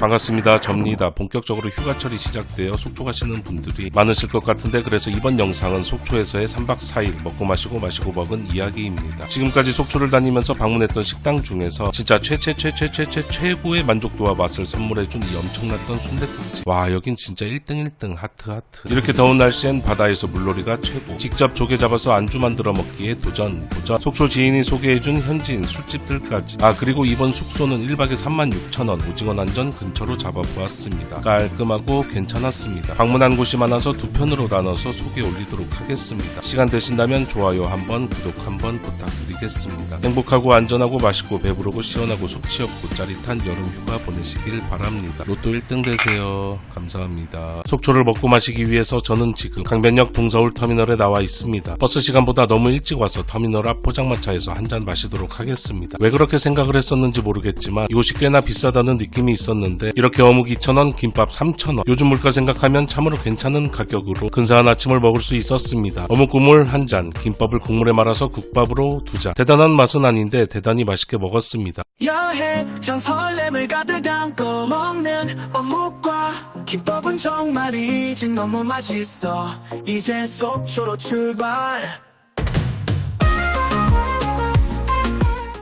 반갑습니다. 접니다. 본격적으로 휴가철이 시작되어 속초 가시는 분들이 많으실 것 같은데 그래서 이번 영상은 속초에서의 3박 4일 먹고 마시고 마시고 먹은 이야기입니다. 지금까지 속초를 다니면서 방문했던 식당 중에서 진짜 최최최최최최 최고의 만족도와 맛을 선물해준 이 엄청났던 순대국집. 와 여긴 진짜 1등 1등 하트 하트. 이렇게 더운 날씨엔 바다에서 물놀이가 최고. 직접 조개 잡아서 안주 만들어 먹기에 도전 도전. 속초 지인이 소개해준 현지인 술집들까지. 아 그리고 이번 숙소는 1박에 36,000원 오징어 난전 근처로 잡아보았습니다. 깔끔하고 괜찮았습니다. 방문한 곳이 많아서 두 편으로 나눠서 소개 올리도록 하겠습니다. 시간 되신다면 좋아요 한번 구독 한번 부탁드리겠습니다. 행복하고 안전하고 맛있고 배부르고 시원하고 숙취 없고 짜릿한 여름 휴가 보내시길 바랍니다. 로또 1등 되세요. 감사합니다. 속초를 먹고 마시기 위해서 저는 지금 강변역 동서울 터미널에 나와 있습니다. 버스 시간보다 너무 일찍 와서 터미널 앞 포장마차에서 한 잔 마시도록 하겠습니다. 왜 그렇게 생각을 했었는지 모르겠지만 이곳이 꽤나 비싸다는 느낌 이 있었는데 이렇게 어묵 2,000원, 김밥 3,000원 요즘 물가 생각하면 참으로 괜찮은 가격으로 근사한 아침을 먹을 수 있었습니다. 어묵 국물 한 잔, 김밥을 국물에 말아서 국밥으로 두 잔. 대단한 맛은 아닌데 대단히 맛있게 먹었습니다. 여행 전 설렘을 가득 안고 먹는 어묵과 김밥은 정말이지 너무 맛있어 이제 속초로 출발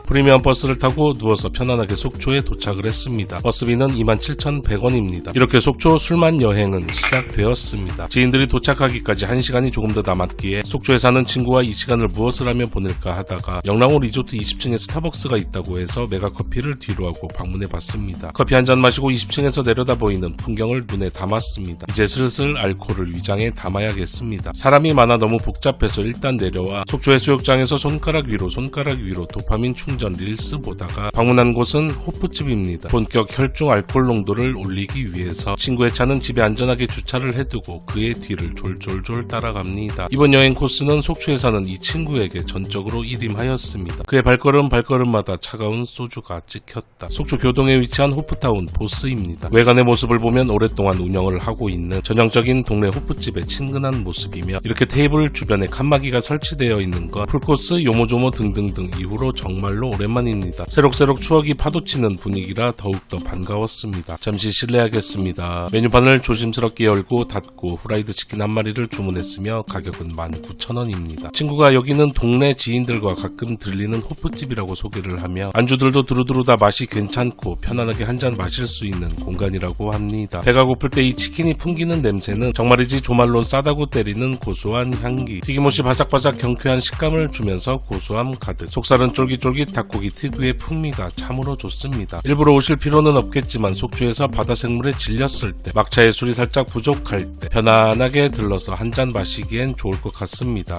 프리미엄 버스를 타고 누워서 편안하게 속초에 도착을 했습니다. 버스비는 27,100원입니다. 이렇게 속초 술만 여행은 시작되었습니다. 지인들이 도착하기까지 1시간이 조금 더 남았기에 속초에 사는 친구와 이 시간을 무엇을 하며 보낼까 하다가 영랑호 리조트 20층에 스타벅스가 있다고 해서 메가커피를 뒤로 하고 방문해 봤습니다. 커피 한 잔 마시고 20층에서 내려다 보이는 풍경을 눈에 담았습니다. 이제 슬슬 알코올을 위장에 담아야겠습니다. 사람이 많아 너무 복잡해서 일단 내려와 속초 해수욕장에서 손가락 위로 손가락 위로 도파민 충전 릴스 보다가 방문한 곳은 호프집입니다. 본격 혈중 알코올 농도를 올리기 위해서 친구의 차는 집에 안전하게 주차를 해두고 그의 뒤를 졸졸졸 따라갑니다. 이번 여행 코스는 속초에 사는 이 친구에게 전적으로 일임하였습니다. 그의 발걸음 발걸음마다 차가운 소주가 찍혔다. 속초 교동에 위치한 호프타운 보스입니다. 외관의 모습을 보면 오랫동안 운영을 하고 있는 전형적인 동네 호프집의 친근한 모습이며 이렇게 테이블 주변에 칸막이가 설치되어 있는 것, 풀코스, 요모조모 등등등 이후로 정말로 오랜만입니다. 새록새록 추억이 파도치는 분위기라 더욱더 반가웠습니다. 잠시 실례하겠습니다. 메뉴판을 조심스럽게 열고 닫고 후라이드 치킨 한 마리를 주문했으며 가격은 19,000원입니다. 친구가 여기는 동네 지인들과 가끔 들리는 호프집이라고 소개를 하며 안주들도 두루두루 다 맛이 괜찮고 편안하게 한 잔 마실 수 있는 공간이라고 합니다. 배가 고플 때 이 치킨이 풍기는 냄새는 정말이지 조말론 싸다고 때리는 고소한 향기 튀김옷이 바삭바삭 경쾌한 식감을 주면서 고소함 가득 속살은 쫄깃쫄깃 닭고기 특유의 풍미가 참으로 좋습니다. 일부러 오실 필요는 없겠지만 속초에서 바다 생물에 질렸을 때 막차에 술이 살짝 부족할 때 편안하게 들러서 한 잔 마시기엔 좋을 것 같습니다.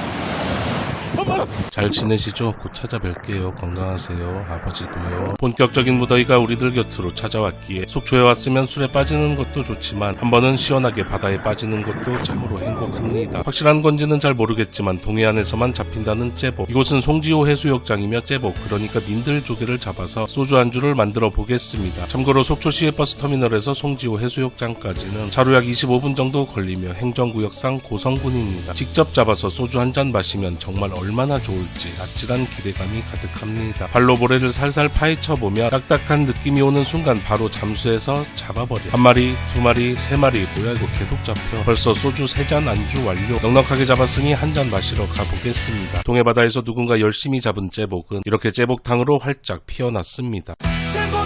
잘 지내시죠? 곧 찾아뵐게요. 건강하세요. 아버지도요. 본격적인 무더위가 우리들 곁으로 찾아왔기에 속초에 왔으면 술에 빠지는 것도 좋지만 한 번은 시원하게 바다에 빠지는 것도 참으로 행복합니다. 확실한 건지는 잘 모르겠지만 동해안에서만 잡힌다는 째복. 이곳은 송지호 해수욕장이며 째복 그러니까 민들 조개를 잡아서 소주 안주를 만들어 보겠습니다. 참고로 속초시의 버스터미널에서 송지호 해수욕장까지는 차로 약 25분 정도 걸리며 행정구역상 고성군입니다. 직접 잡아서 소주 한 잔 마시면 정말 얼마 나 좋을지 아찔한 기대감이 가득합니다. 발로 모래를 살살 파헤쳐 보며 딱딱한 느낌이 오는 순간 바로 잠수해서 잡아버려. 한 마리, 두 마리, 세 마리 뭐야 이거 계속 잡혀. 벌써 소주 세 잔 안주 완료. 넉넉하게 잡았으니 한 잔 마시러 가보겠습니다. 동해바다에서 누군가 열심히 잡은 째복은 이렇게 째복탕으로 활짝 피어났습니다. 제목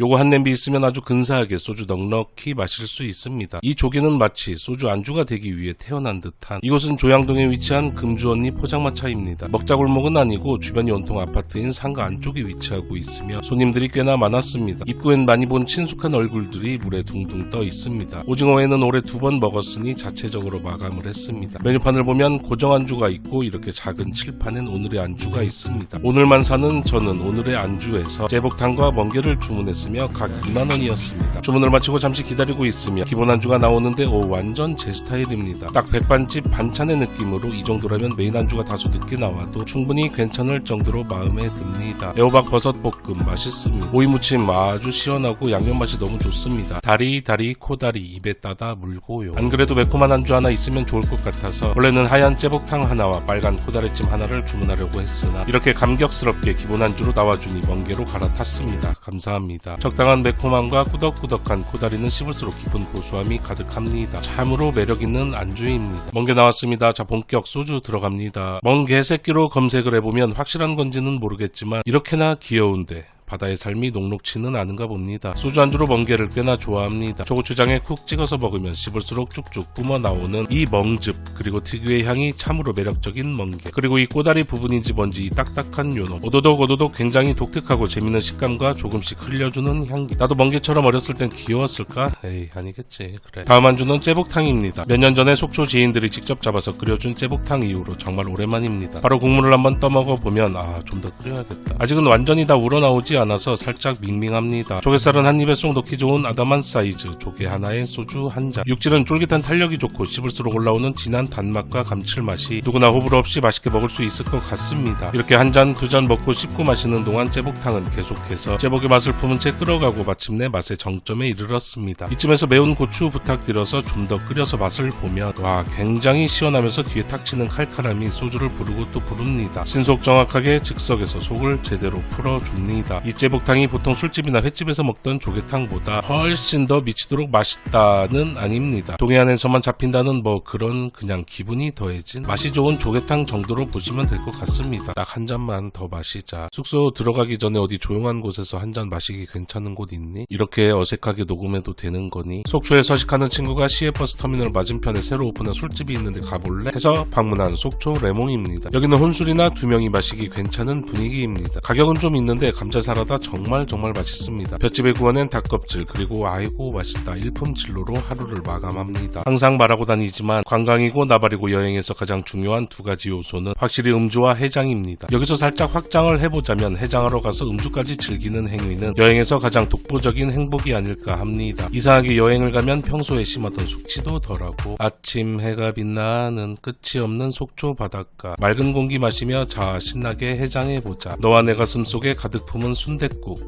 요거 한 냄비 있으면 아주 근사하게 소주 넉넉히 마실 수 있습니다. 이 조개는 마치 소주 안주가 되기 위해 태어난 듯한 이곳은 조양동에 위치한 금주언니 포장마차입니다. 먹자골목은 아니고 주변이 온통 아파트인 상가 안쪽에 위치하고 있으며 손님들이 꽤나 많았습니다. 입구엔 많이 본 친숙한 얼굴들이 물에 둥둥 떠 있습니다. 오징어회는 올해 두 번 먹었으니 자체적으로 마감을 했습니다. 메뉴판을 보면 고정 안주가 있고 이렇게 작은 칠판엔 오늘의 안주가 있습니다. 오늘만 사는 저는 오늘의 안주에서 제복탕과 멍게를 주문했습니다. 있었으며 각 2만원이었습니다. 주문을 마치고 잠시 기다리고 있으며 기본 안주가 나오는데 오 완전 제 스타일입니다. 딱 백반집 반찬의 느낌으로 이 정도라면 메인 안주가 다소 늦게 나와도 충분히 괜찮을 정도로 마음에 듭니다. 애호박 버섯 볶음 맛있습니다. 오이 무침 아주 시원하고 양념 맛이 너무 좋습니다. 다리 다리 코다리 입에 따다 물고요. 안 그래도 매콤한 안주 하나 있으면 좋을 것 같아서 원래는 하얀 째복탕 하나와 빨간 코다리찜 하나를 주문하려고 했으나 이렇게 감격스럽게 기본 안주로 나와주니 멍게로 갈아탔습니다. 감사합니다. 적당한 매콤함과 꾸덕꾸덕한 코다리는 씹을수록 깊은 고소함이 가득합니다. 참으로 매력있는 안주입니다. 멍게 나왔습니다. 자 본격 소주 들어갑니다. 멍게 새끼로 검색을 해보면 확실한 건지는 모르겠지만 이렇게나 귀여운데 바다의 삶이 녹록치는 않은가 봅니다. 소주 안주로 멍게를 꽤나 좋아합니다. 초고추장에 쿡 찍어서 먹으면 씹을수록 쭉쭉 뿜어 나오는 이 멍즙 그리고 특유의 향이 참으로 매력적인 멍게 그리고 이 꼬다리 부분인지 뭔지 이 딱딱한 요놈 오도독 오도독 굉장히 독특하고 재밌는 식감과 조금씩 흘려주는 향기 나도 멍게처럼 어렸을 땐 귀여웠을까? 에이 아니겠지 그래 다음 안주는 째복탕입니다. 몇 년 전에 속초 지인들이 직접 잡아서 끓여준 째복탕 이후로 정말 오랜만입니다. 바로 국물을 한번 떠먹어 보면 아 좀 더 끓여야겠다. 아직은 완전히 다 우러나오지 않아서 살짝 밍밍합니다. 조개살은 한 입에 쏙 넣기 좋은 아담한 사이즈, 조개 하나에 소주 한 잔. 육질은 쫄깃한 탄력이 좋고 씹을수록 올라오는 진한 단맛과 감칠맛이 누구나 호불호 없이 맛있게 먹을 수 있을 것 같습니다. 이렇게 한 잔, 두 잔 먹고 씹고 마시는 동안 째복탕은 계속해서 째복의 맛을 품은 채 끓어가고 마침내 맛의 정점에 이르렀습니다. 이쯤에서 매운 고추 부탁드려서 좀 더 끓여서 맛을 보면 와 굉장히 시원하면서 뒤에 탁 치는 칼칼함이 소주를 부르고 또 부릅니다. 신속 정확하게 즉석에서 속을 제대로 풀어줍니다. 이 째복탕이 보통 술집이나 횟집에서 먹던 조개탕보다 훨씬 더 미치도록 맛있다는 아닙니다. 동해안에서만 잡힌다는 뭐 그런 그냥 기분이 더해진 맛이 좋은 조개탕 정도로 보시면 될 것 같습니다. 딱 한 잔만 더 마시자. 숙소 들어가기 전에 어디 조용한 곳에서 한 잔 마시기 괜찮은 곳 있니? 이렇게 어색하게 녹음해도 되는 거니? 속초에 서식하는 친구가 시외버스 터미널 맞은편에 새로 오픈한 술집이 있는데 가볼래? 해서 방문한 속초 레몽입니다. 여기는 혼술이나 두 명이 마시기 괜찮은 분위기입니다. 가격은 좀 있는데 감자 사 라다 정말 정말 맛있습니다. 볏집에 구워낸 닭껍질 그리고 아이고 맛있다 일품 진로로 하루를 마감합니다. 항상 말하고 다니지만 관광이고 나발이고 여행에서 가장 중요한 두 가지 요소는 확실히 음주와 해장입니다. 여기서 살짝 확장을 해보자면 해장하러 가서 음주까지 즐기는 행위는 여행에서 가장 독보적인 행복이 아닐까 합니다. 이상하게 여행을 가면 평소에 심하던 숙취도 덜하고 아침 해가 빛나는 끝이 없는 속초 바닷가 맑은 공기 마시며 자 신나게 해장해보자 너와 내 가슴 속에 가득 품은 순 댓국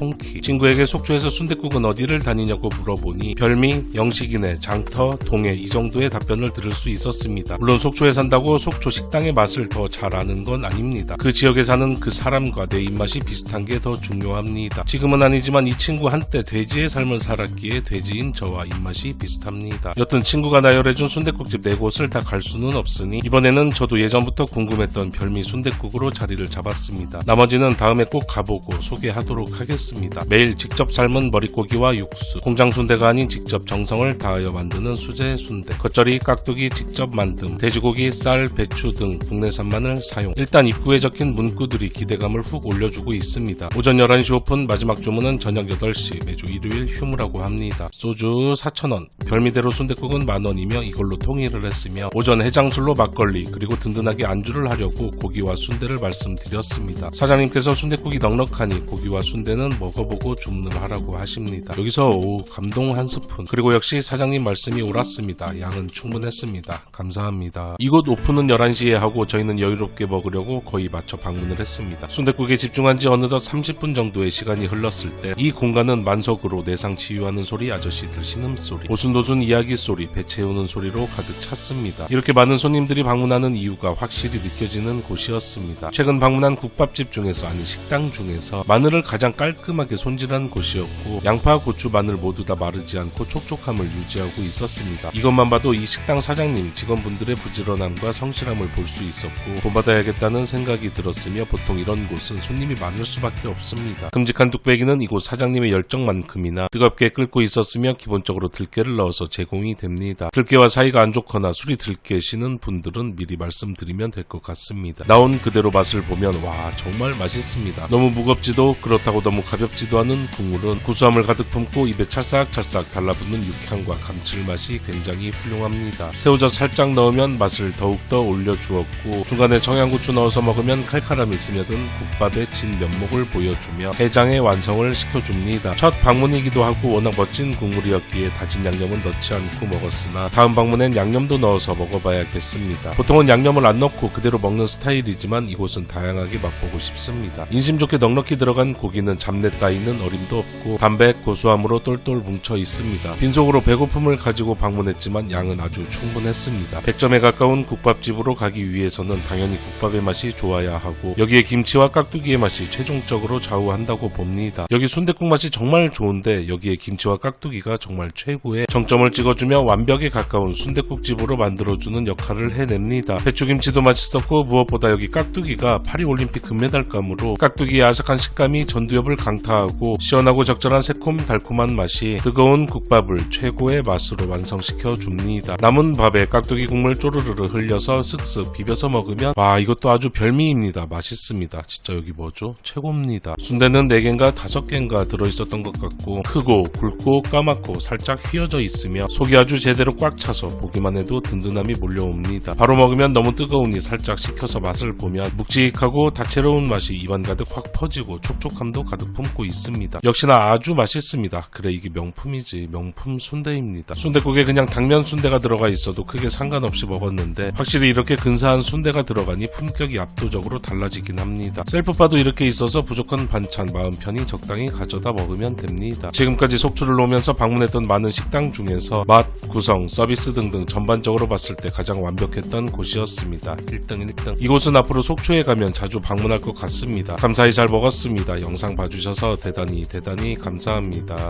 통키 친구에게 속초에서 순댓국은 어디를 다니냐고 물어보니 별미, 영식이네, 장터, 동해 이 정도의 답변을 들을 수 있었습니다. 물론 속초에 산다고 속초 식당의 맛을 더 잘 아는 건 아닙니다. 그 지역에 사는 그 사람과 내 입맛이 비슷한 게 더 중요합니다. 지금은 아니지만 이 친구 한때 돼지의 삶을 살았기에 돼지인 저와 입맛이 비슷합니다. 여튼 친구가 나열해준 순댓국집 네 곳을 다 갈 수는 없으니 이번에는 저도 예전부터 궁금했던 별미 순댓국으로 자리를 잡았습니다. 나머지는 다음에 꼭 가보고 소개하도록 하겠 습니다. 매일 직접 삶은 머릿고기와 육수, 공장 순대가 아닌 직접 정성을 다하여 만드는 수제 순대, 겉절이, 깍두기 직접 만듦, 돼지고기, 쌀, 배추 등 국내산만을 사용. 일단 입구에 적힌 문구들이 기대감을 훅 올려주고 있습니다. 오전 11시 오픈, 마지막 주문은 저녁 8시, 매주 일요일 휴무라고 합니다. 소주 4,000원, 별미대로 순댓국은 만원이며 이걸로 통일을 했으며 오전 해장술로 막걸리 그리고 든든하게 안주를 하려고 고기와 순대를 말씀드렸습니다. 사장님께서 순댓국이 넉넉하니 고기와 순대는 먹어보고 주문을 하라고 하십니다. 여기서 오 감동 한 스푼 그리고 역시 사장님 말씀이 옳았습니다. 양은 충분했습니다. 감사합니다. 이곳 오픈은 11시에 하고 저희는 여유롭게 먹으려고 거의 맞춰 방문을 했습니다. 순댓국에 집중한 지 어느덧 30분 정도의 시간이 흘렀을 때 이 공간은 만석으로 내상 치유하는 소리, 아저씨들 신음소리, 오순도순 이야기 소리, 배 채우는 소리로 가득 찼습니다. 이렇게 많은 손님들이 방문하는 이유가 확실히 느껴지는 곳이었습니다. 최근 방문한 국밥집 중에서 아니 식당 중에서 마늘을 가장 깔끔 하게 손질한 곳이었고 양파, 고추, 마늘 모두 다 마르지 않고 촉촉함을 유지하고 있었습니다. 이것만 봐도 이 식당 사장님, 직원분들의 부지런함과 성실함을 볼 수 있었고 본받아야겠다는 생각이 들었으며 보통 이런 곳은 손님이 많을 수밖에 없습니다. 큼직한 뚝배기는 이곳 사장님의 열정만큼이나 뜨겁게 끓고 있었으며 기본적으로 들깨를 넣어서 제공이 됩니다. 들깨와 사이가 안 좋거나 술이 들깨 시는 분들은 미리 말씀드리면 될 것 같습니다. 나온 그대로 맛을 보면 와 정말 맛있습니다. 너무 무겁지도 그렇다고 너무 가볍지도 않은 국물은 구수함을 가득 품고 입에 찰싹찰싹 달라붙는 육향과 감칠맛이 굉장히 훌륭합니다. 새우젓 살짝 넣으면 맛을 더욱더 올려주었고 중간에 청양고추 넣어서 먹으면 칼칼함이 스며든 국밥의 진면목을 보여주며 해장의 완성을 시켜줍니다. 첫 방문이기도 하고 워낙 멋진 국물이었기에 다진 양념은 넣지 않고 먹었으나 다음 방문엔 양념도 넣어서 먹어봐야겠습니다. 보통은 양념을 안 넣고 그대로 먹는 스타일이지만 이곳은 다양하게 맛보고 싶습니다. 인심 좋게 넉넉히 들어간 고기는 잡내 따위는 어림도 없고 담백 고소함으로 똘똘 뭉쳐 있습니다. 빈속으로 배고픔을 가지고 방문했지만 양은 아주 충분했습니다. 100점에 가까운 국밥집으로 가기 위해서는 당연히 국밥의 맛이 좋아야 하고 여기에 김치와 깍두기의 맛이 최종적으로 좌우한다고 봅니다. 여기 순댓국 맛이 정말 좋은데 여기에 김치와 깍두기가 정말 최고의 정점을 찍어주며 완벽에 가까운 순댓국집으로 만들어주는 역할을 해냅니다. 배추김치도 맛있었고 무엇보다 여기 깍두기가 파리올림픽 금메달감으로 깍두기의 아삭한 식감이 전두엽을 강 타하고 시원하고 적절한 새콤 달콤한 맛이 뜨거운 국밥을 최고의 맛으로 완성시켜 줍니다. 남은 밥에 깍두기 국물 쪼르르르 흘려서 쓱쓱 비벼서 먹으면 와 이것도 아주 별미입니다. 맛있습니다. 진짜 여기 뭐죠? 최고입니다. 순대는 4개인가 5개인가 들어있었던 것 같고 크고 굵고 까맣고 살짝 휘어져 있으며 속이 아주 제대로 꽉 차서 보기만 해도 든든함이 몰려옵니다. 바로 먹으면 너무 뜨거우니 살짝 식혀서 맛을 보면 묵직하고 다채로운 맛이 입안 가득 확 퍼지고 촉촉함도 가득 품고 있습니다. 역시나 아주 맛있습니다. 그래 이게 명품이지 명품 순대입니다. 순대국에 그냥 당면 순대가 들어가 있어도 크게 상관없이 먹었는데 확실히 이렇게 근사한 순대가 들어가니 품격이 압도적으로 달라지긴 합니다. 셀프바도 이렇게 있어서 부족한 반찬 마음 편히 적당히 가져다 먹으면 됩니다. 지금까지 속초를 오면서 방문했던 많은 식당 중에서 맛, 구성, 서비스 등등 전반적으로 봤을 때 가장 완벽했던 곳이었습니다. 1등 1등. 이곳은 앞으로 속초에 가면 자주 방문할 것 같습니다. 감사히 잘 먹었습니다. 영상 봐 주셔서 대단히 대단히 감사합니다.